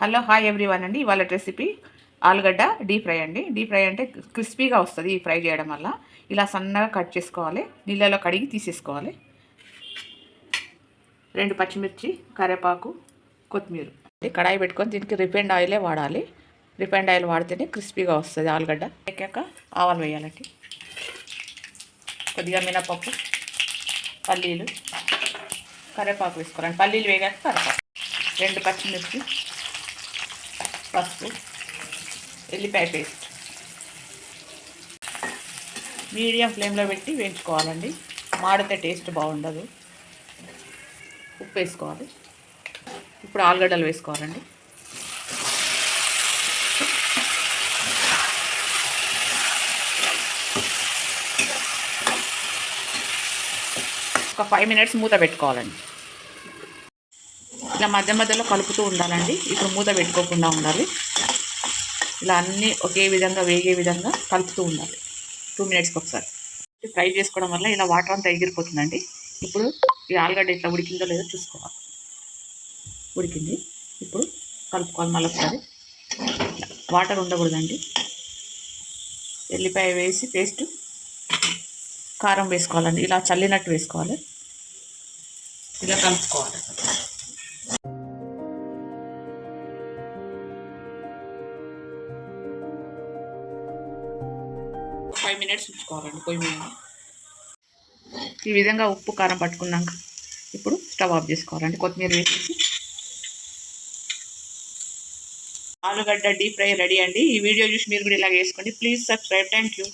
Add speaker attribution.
Speaker 1: Hello hi everyone అండి. ఇవాళ recipe ఆలుగడ్డ డీప్ ఫ్రై అండి. డీప్ ఫ్రై అంటే క్రిస్పీగా వస్తుంది ఈ ఫ్రై చేయడం వల్ల. ఇలా సన్నగా కట్ చేసుకోవాలి. నీళ్ళలో కడిగి తీసేసుకోవాలి. రెండు పచ్చిమిర్చి కరివేపాకు కొత్తిమీర. కడాయి పెట్టుకొని దీనికి రిఫైండ్ ఆయిలే వాడాలి. రిఫైండ్ ఆయిల్ వాడితేనే క్రిస్పీగా వస్తుంది ఆలుగడ్డ. ఎక్కాక ఆవాలు వేయాలండి. కొద్దిగా మినపప్పు పల్లీలు కరివేపాకు వేసుకోవాలండి. పల్లీలు వేగాక కరివేపాకు రెండు పచ్చిమిర్చి పసుపు ఎల్లిపాయ పేస్ట్. మీడియం ఫ్లేమ్లో పెట్టి వేయించుకోవాలండి. మాడితే టేస్ట్ బాగుండదు. ఉప్పు వేసుకోవాలి. ఇప్పుడు ఆలుగడ్డలు వేసుకోవాలండి. ఒక ఫైవ్ మినిట్స్ మూత పెట్టుకోవాలండి. ఇలా మధ్య మధ్యలో కలుపుతూ ఉండాలండి. ఇప్పుడు మూత పెట్టుకోకుండా ఉండాలి. ఇలా అన్నీ ఒకే విధంగా వేగే విధంగా కలుపుతూ ఉండాలి. టూ మినిట్స్కి ఒకసారి. ఫ్రై చేసుకోవడం వల్ల ఇలా వాటర్ అంతా ఎగిరిపోతుందండి. ఇప్పుడు ఈ ఆలుగడ్డ ఇట్లా ఉడికిందో లేదో చూసుకోవాలి. ఉడికింది. ఇప్పుడు కలుపుకోవాలి మళ్ళీ ఒకసారి. వాటర్ ఉండకూడదండి. ఎల్లిపాయ వేసి పేస్ట్ కారం వేసుకోవాలండి. ఇలా చల్లినట్టు వేసుకోవాలి. ఇలా కలుపుకోవాలి. ఫైవ్ మినిట్స్ ఉంచుకోవాలండి పొయ్యి మీద. ఈ విధంగా ఉప్పు కారం పట్టుకున్నాక ఇప్పుడు స్టవ్ ఆఫ్ చేసుకోవాలండి కొత్తిమీర వేసేసి. ఆలుగడ్డ డీప్ ఫ్రై రెడీ అండి. ఈ వీడియో చూసి మీరు కూడా ఇలా వేసుకోండి. Please subscribe thank you